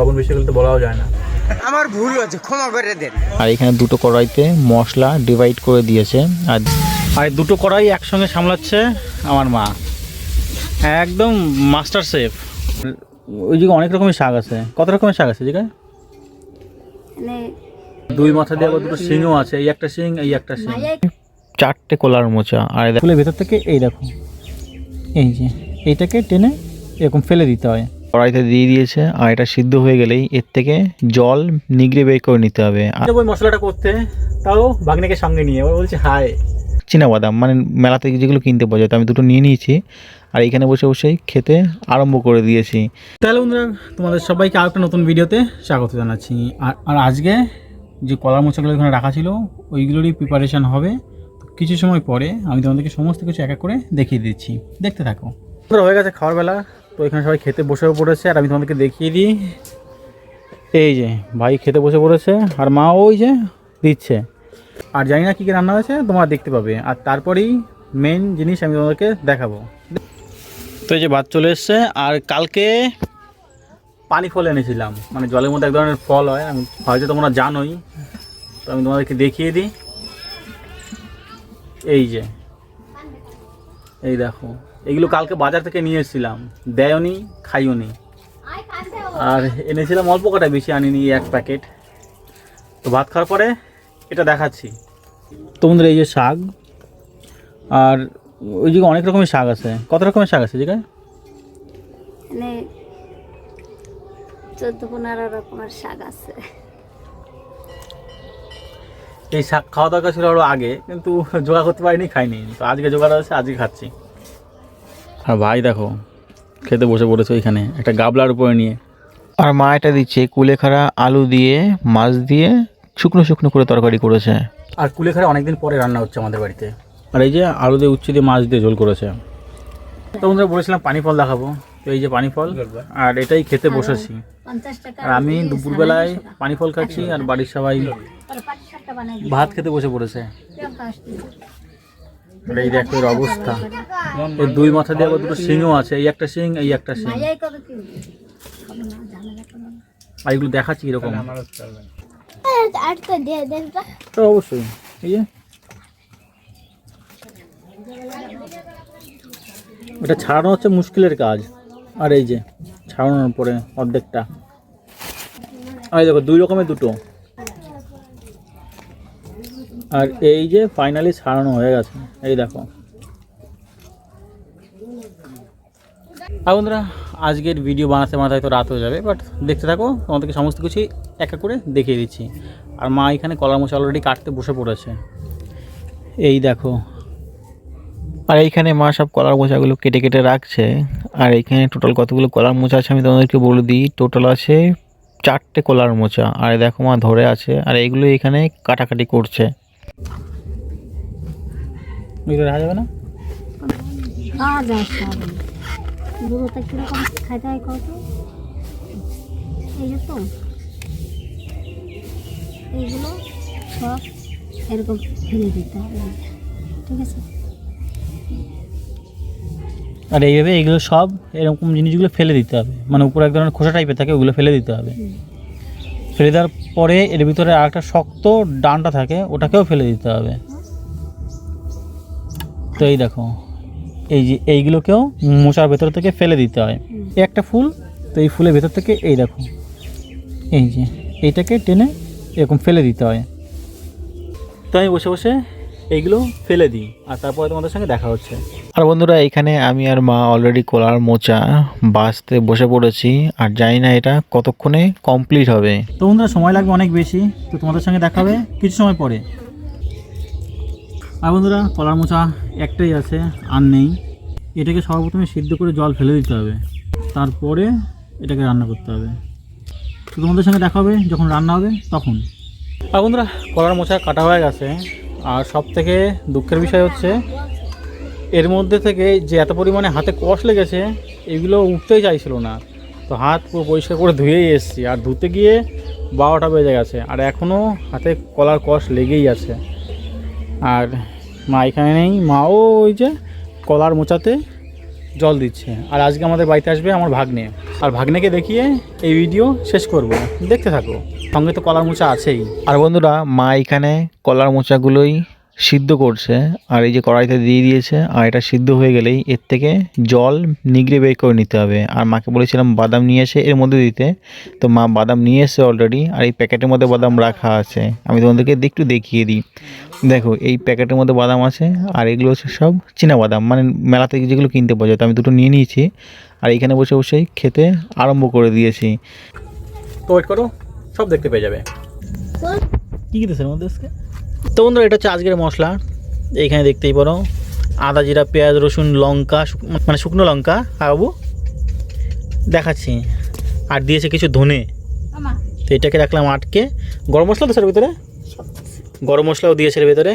লবণ বেশি হলে তো বলাও যায় না। আমার ভুল হচ্ছে ক্ষমা করে দেন। আর এখানে দুটো কড়াইতে মশলা ডিভাইড করে দিয়েছে আর আর দুটো কড়াই একসঙ্গে সামলাচ্ছে আমার মা। একদম মাস্টার শেফ ওই জায়গায় অনেক রকমের শাক আছে। কত রকমের শাক আছে মানে দুই মাথা দিয়ে আবার দুটো শিংও আছে এই একটা শিং এই একটা শিং। চারটে কলার মোচা আর এই দেখো ভেতর থেকে এই দেখো এই যে এইটাকে টেনে এরকম ফেলে দিতে হয়। কড়াইতে দিয়ে দিয়েছে আর এটা সিদ্ধ হয়ে গেলেই এর থেকে জল নিগড়ে বের করে নিতে হবে। আর ওই মশলাটা করতে তাও ভাগ্নেকে সঙ্গে নিয়ে ও বলছে হায়। বাদাম মানে মেলা থেকে যেগুলো কিনতে পাওয়া যায় তো আমি দুটো নিয়ে নিয়েছি। আর এখানে বসে বসেই খেতে আরম্ভ করে দিয়েছি। তাহলে বন্ধুরা তোমাদের সবাইকে আরেকটা নতুন ভিডিওতে স্বাগত জানাচ্ছি। আর আর আজকে যে কলার মোচাগুলো এখানে রাখা ছিল ওইগুলোরই প্রিপারেশান হবে। কিছু সময় পরে আমি তোমাদেরকে সমস্ত কিছু এক এক করে দেখিয়ে দিচ্ছি। দেখতে থাকো। হয়ে গেছে খাওয়ার বেলা। তো এখানে সবাই খেতে বসেও পড়েছে, আর আমি তোমাদেরকে দেখিয়ে দিই। এই যে, ভাই খেতে বসে পড়েছে, আর মা ওই যে দিচ্ছে। আর জানি না কী কী রান্না হয়েছে, তোমরা দেখতে পাবে। আর তারপরেই মেন জিনিস আমি তোমাদেরকে দেখাবো। তো এই যে ভাত চলে এসছে, আর কালকে পানি ফল এনেছিলাম। মানে জলের মধ্যে এক ধরনের ফল হয়, আমি হয়তো তোমরা জানোই। তো আমি তোমাদেরকে দেখিয়ে দিই। এই যে, এই দেখো। এগুলো কালকে বাজার থেকে নিয়ে এসেছিলাম। দেয়নি খাইওনি আর এনেছিলাম অল্প কটা বেশি আনিনি এক প্যাকেট। তো ভাত খাওয়ার পরে এটা দেখাচ্ছি। তোমাদের এই যে শাক আর ওই জায়গায় অনেক রকমের শাক আছে। কত রকমের শাক আছে মানে চোদ্দ পনেরো রকমের শাক আছে। এই শাক খাওয়া দরকার ছিল আরও আগে কিন্তু জোগাড় করতে পারিনি খাইনি। তো আজকে জোগাড় আছে আজকে খাচ্ছি। আর ভাই দেখো খেতে বসে পড়েছে ওইখানে একটা গাবলার উপরে নিয়ে। আর মা এটা দিচ্ছে কুলেখাড়া আলু দিয়ে মাছ দিয়ে শুকনো শুকনো করে তরকারি করেছে। আর কুলেখাড়া অনেকদিন পরে রান্না হচ্ছে আমাদের বাড়িতে। আর এই যে আলু দিয়ে উচ্ছে দিয়ে মাছ দিয়ে ঝোল করেছে। তো বন্ধুরা বলেছিলাম পানি ফল দেখাবো তো এই যে পানি ফল আর এটাই খেতে বসেছি। আর আমি দুপুরবেলায় পানি ফল খাচ্ছি আর বাড়ির সবাই ভাত খেতে বসে পড়েছে। এই দেখো এর অবস্থা। এই দুই মাথা দিয়ে আবার দুটো শিংও আছে এই একটা শিং এই একটা শিং আর এগুলো দেখাচ্ছি এরকম অবশ্যই এই যে। এটা ছাড়ানো হচ্ছে মুশকিলের কাজ। আর এই যে ছাড়ানোর পরে অর্ধেকটা। আর এই দেখো দুই রকমের দুটো। আর এই যে ফাইনালি ছাড়ানো হয়ে গেছে। এই দেখো। আর বন্ধুরা, আজকের ভিডিও বানাতে বানাতে তো রাত হয়ে যাবে বাট দেখতে থাকো, তোমাদেরকে সমস্ত এক এক করে দেখিয়ে দিচ্ছি। আর মা এখানে কলার মোচা অলরেডি কাটতে বসে পড়েছে। এই দেখো। আর এইখানে মা সব কলার মোচাগুলো কেটে কেটে রাখছে। আর এইখানে টোটাল কতগুলো কলার মোচা আছে আমি তোমাদেরকে বলে দিই। টোটাল আছে চারটে কলার মোচা। আর দেখো মা ধরে আছে। আর এইগুলো এখানে কাটাকাটি করছে। এগুলো যাবে না? খাওয়া যায় সব দুটোতে কীরকম খাইতে হয় কত এই যে তো। এইগুলো সব এরকম ফেলে দিতে হবে। ঠিক আছে? আর এইভাবে এইগুলো সব এরকম জিনিসগুলো ফেলে দিতে হবে। মানে উপরে এক ধরনের খোসা টাইপের থাকে ওগুলো ফেলে দিতে হবে। ফেলে দেওয়ার পরে এর ভিতরে আরেকটা শক্ত ডানটা থাকে ওটাকেও ফেলে দিতে হবে। তো এই দেখো এই যে এইগুলোকেও মোচার ভেতর থেকে ফেলে দিতে হয়। এই একটা ফুল তো এই ফুলের ভেতর থেকে এই দেখো এই যে এইটাকে টেনে এরকম ফেলে দিতে হয়। তো আমি বসে বসে এইগুলো ফেলে দিই আর তারপরে তোমাদের সঙ্গে দেখা হচ্ছে। আর বন্ধুরা এখানে আমি আর মা অলরেডি কলার মোচা বাঁচতে বসে পড়েছি আর জানি না এটা কতক্ষণে কমপ্লিট হবে। তো বন্ধুরা সময় লাগবে অনেক বেশি তো তোমাদের সঙ্গে দেখা হবে কিছু সময় পরে। আর বন্ধুরা কলার মোচা একটাই আছে আর নেই। এটাকে সর্বপ্রথমে সিদ্ধ করে জল ফেলে দিতে হবে। তারপরে এটাকে রান্না করতে হবে। তো তোমাদের সঙ্গে দেখা হবে যখন রান্না হবে তখন। আর বন্ধুরা কলার মোচা কাটা হয়ে গেছে। আর সব থেকে দুঃখের বিষয় হচ্ছে, এর মধ্যে থেকে যে এত পরিমাণে হাতে কষ লেগেছে, এগুলো উঠতেই চাইছিল না। তো হাত পুরো পরিষ্কার করে ধুয়েই এসেছি, আর ধুতে গিয়ে বারোটা বেজে গেছে, আর এখনও হাতে কলার কষ লেগেই আছে। আর মা এখানে নেই, মাও ওই যে কলার মোচাতে জল দিচ্ছে। আর আজকে আমাদের বাড়িতে আসবে আমার ভাগ্নে। আর ভাগ্নেকে দেখিয়ে এই ভিডিও শেষ করব। দেখতে থাকো। সঙ্গে তো কলার মোচা আছেই। আর বন্ধুরা মা এখানে কলার মোচাগুলোই সিদ্ধ করছে আর এই যে কড়াইতে দিয়ে দিয়েছে আর এটা সিদ্ধ হয়ে গেলেই এর থেকে জল নিগড়ে বের করে নিতে হবে। আর মাকে বলেছিলাম বাদাম নিয়ে এসে এর মধ্যে দিতে। তো মা বাদাম নিয়ে এসে অলরেডি আর এই প্যাকেটের মধ্যে বাদাম রাখা আছে। আমি তোমাদেরকে একটু দেখিয়ে দিই। দেখো এই প্যাকেটের মধ্যে বাদাম আছে আর এগুলো হচ্ছে সব চীনা বাদাম মানে মেলা থেকে যেগুলো কিনতে পাওয়া যায়। তো আমি দুটো নিয়ে নিয়েছি আর এখানে বসে বসেই খেতে আরম্ভ করে দিয়েছি। তো ওয়েট করো। সব দেখতে পেয়ে যাবে। কী কী দেশের মধ্যে আজকে? তো বন্ধুরা এটা হচ্ছে আজকের মশলা। এইখানে দেখতেই পারো আদা জিরা পেঁয়াজ রসুন লঙ্কা মানে শুকনো লঙ্কা। আর বাবু দেখাচ্ছি। আর দিয়েছে কিছু ধনে। তো এটাকে রাখলাম আটকে। গরম মশলা তো স্যার ভিতরে? গরম মশলাও দিয়েছে এর ভিতরে।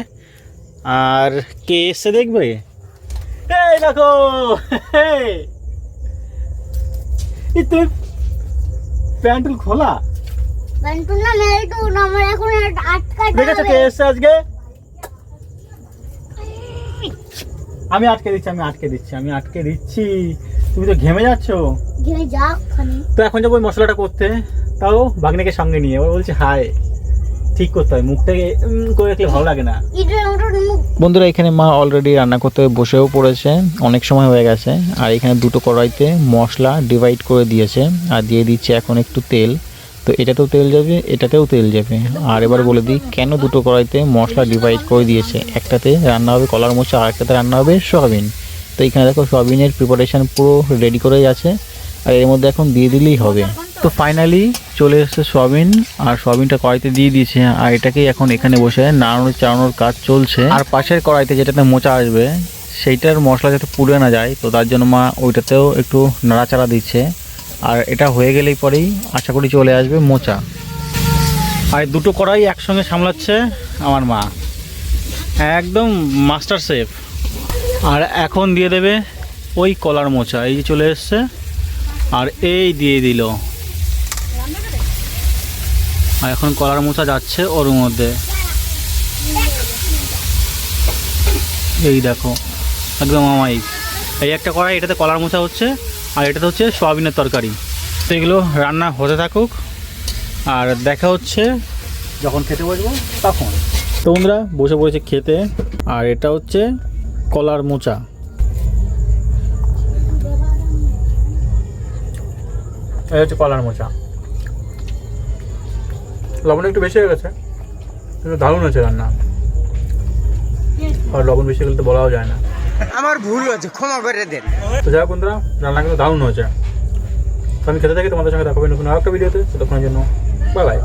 আর কে এসছে দেখবে? এই দেখো! তুমি প্যান্টুল খোলা? বান্টু না মেলটু আমার এখন আটকাতে দেখেছ কে এসছে আজকে? আমি আটকে দিচ্ছি আমি আটকে দিচ্ছি আমি আটকে দিচ্ছি। তুমি তো ঘেমে যাচ্ছ? ঘেমে তো এখন যাব ওই মশলাটা করতে। তাও ভাগ্নেকে সঙ্গে নিয়ে ও বলছে হাই ঠিক করতে হয় মুখটাকে করে রাখলে ভালো লাগে না। বন্ধুরা এখানে মা অলরেডি রান্না করতে বসেও পড়েছে অনেক সময় হয়ে গেছে। আর এখানে দুটো কড়াইতে মশলা ডিভাইড করে দিয়েছে আর দিয়ে দিচ্ছে এখন একটু তেল। তো এটাতেও তেল যাবে, এটাতেও তেল যাবে। আর এবার বলে দিই, কেন দুটো কড়াইতে মশলা ডিভাইড করে দিয়েছে? একটাতে রান্না হবে কলার মোচা আর একটাতে রান্না হবে সয়াবিন। তো এখানে দেখো সয়াবিনের প্রিপারেশন পুরো রেডি করেই আছে, আর এর মধ্যে এখন দিয়ে দিলেই হবে। তো ফাইনালি চলে এসেছে সয়াবিন, আর সয়াবিনটা কড়াইতে দিয়ে দিয়েছে, আর এটাকেই এখন এখানে বসে নাড়ানোর চাড়ানোর কাজ চলছে। আর পাশের কড়াইতে যেটাতে মোচা আসবে, সেইটার মশলা যাতে পুড়ে না যায়, তো তার জন্য মা ওইটাতেও একটু নাড়াচাড়া দিচ্ছে। আর এটা হয়ে গেলেই পরেই আশা করি চলে আসবে মোচা। আর দুটো কড়াই একসঙ্গে সামলাচ্ছে আমার মা। একদম মাস্টার শেফ। আর এখন দিয়ে দেবে ওই কলার মোচা, এই চলে এসছে। আর এই দিয়ে দিল। আর এখন কলার মোচা যাচ্ছে ওর মধ্যে। এই দেখো, একদম আমাই। এই একটা কড়াই, এটাতে কলার মোচা হচ্ছে। আর এটাতে হচ্ছে সয়াবিনের তরকারি। তো এগুলো রান্না হতে থাকুক। আর দেখা হচ্ছে যখন খেতে বসবো তখন। তো বন্ধুরা, বসে পড়েছে খেতে। আর এটা হচ্ছে কলার মোচা। এটা হচ্ছে কলার মোচা। লবণ একটু বেশি হয়ে গেছে। দারুণ আছে রান্না। আর লবণ বেশি গেলে তো বলাও যায় না। আমার ভুল হয়েছে, ক্ষমা করে দেন। তো যাই বন্ধুরা, রান্না কিন্তু দারুণ হয়েছে। আমি খেতে থাকি তোমাদের সঙ্গে দেখাবেন নতুন আর একটা ভিডিওতে, ততক্ষণের জন্য বাই বাই